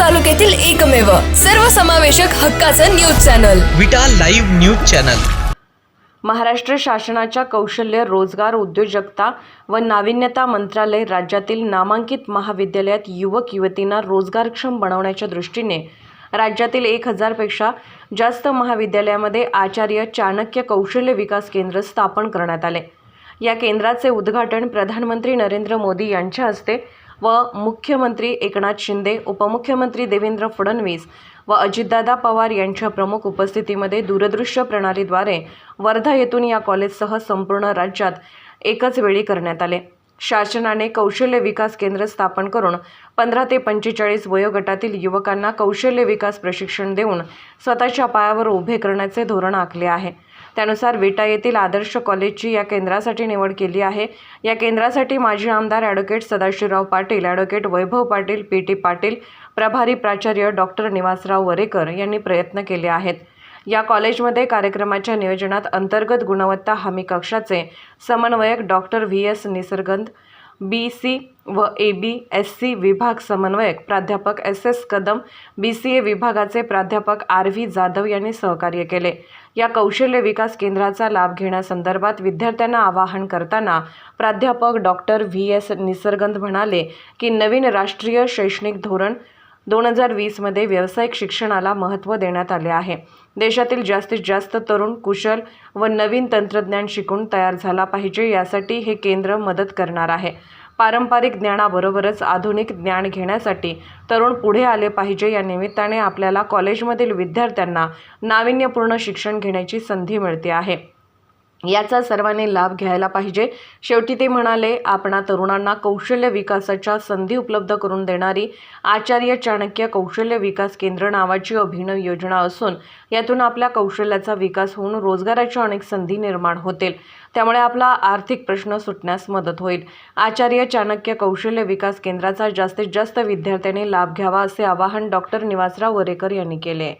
तालुक्यातील एकमेव सर्वसमावेशक हक्काचं news channel. Vita live news channel. Maharashtra शासनाच्या कौशल्य रोजगार उद्योजकता व नाविन्यता मंत्रालय राज्यातील नामांकित महाविद्यालयात युवक युवतींना रोजगारक्षम बनवण्याच्या दृष्टीने राज्यातील एक हजारपेक्षा जास्त महाविद्यालयामध्ये आचार्य चाणक्य कौशल्य विकास केंद्र स्थापन करण्यात आले. या केंद्राचे उद्घाटन प्रधानमंत्री नरेंद्र मोदी यांच्या हस्ते व मुख्यमंत्री एकनाथ शिंदे उपमुख्यमंत्री देवेंद्र फडणवीस व अजितदादा पवार यांच्या प्रमुख उपस्थितीमध्ये दूरदृश्य प्रणालीद्वारे वर्धा येथून या कॉलेजसह संपूर्ण राज्यात एकच वेळी करण्यात आले. शासनाने कौशल्य विकास केंद्र स्थापन करून पंधरा ते पंचेचाळीस वयोगटातील युवकांना कौशल्य विकास प्रशिक्षण देऊन स्वतःच्या पायावर उभे करण्याचे धोरण आखले आहे. त्यानुसार विटा येथील आदर्श कॉलेजची या केंद्रासाठी निवड केली आहे. या केंद्रासाठी माजी आमदार advocate Sadashivrao Patil advocate Vaibhav Patil P T Patil प्रभारी प्राचार्य डॉक्टर निवासराव वरेकर यांनी प्रयत्न केले आहेत. या कॉलेजमध्ये कार्यक्रमाच्या नियोजनात अंतर्गत गुणवत्ता हमी कक्षाचे समन्वयक doctor V S Nisargandh B C व ए बी एस सी विभाग समन्वयक प्राध्यापक S S Kadam B C A विभागाचे प्राध्यापक आर व्ही जाधव यांनी सहकार्य केले. या कौशल्य विकास केंद्राचा लाभ घेण्यासंदर्भात विद्यार्थ्यांना आवाहन करताना प्राध्यापक डॉक्टर व्ही एस निसर्गंध म्हणाले की नवीन राष्ट्रीय शैक्षणिक धोरण दोन हजार वीसमध्ये व्यावसायिक शिक्षणाला महत्त्व देण्यात आले आहे. देशातील जास्तीत जास्त तरुण कुशल व नवीन तंत्रज्ञान शिकून तयार झाला पाहिजे यासाठी हे केंद्र मदत करणार आहे. पारंपरिक ज्ञानाबरोबरच आधुनिक ज्ञान घेण्यासाठी तरुण पुढे आले पाहिजे या निमित्ताने आपल्याला कॉलेजमधील विद्यार्थ्यांना नाविन्यपूर्ण शिक्षण घेण्याची संधी मिळते आहे. याचा सर्वांनी लाभ घ्यायला पाहिजे. शेवटी ते म्हणाले आपणा तरुणांना कौशल्य विकासाच्या संधी उपलब्ध करून देणारी आचार्य चाणक्य कौशल्य विकास केंद्र नावाची अभिनव योजना असून यातून आपल्या कौशल्याचा विकास होऊन रोजगाराच्या अनेक संधी निर्माण होतील. त्यामुळे आपला आर्थिक प्रश्न सुटण्यास मदत होईल. आचार्य चाणक्य कौशल्य विकास केंद्राचा जास्तीत जास्त विद्यार्थ्यांनी लाभ घ्यावा असे आवाहन डॉक्टर निवासराव वरेकर यांनी केले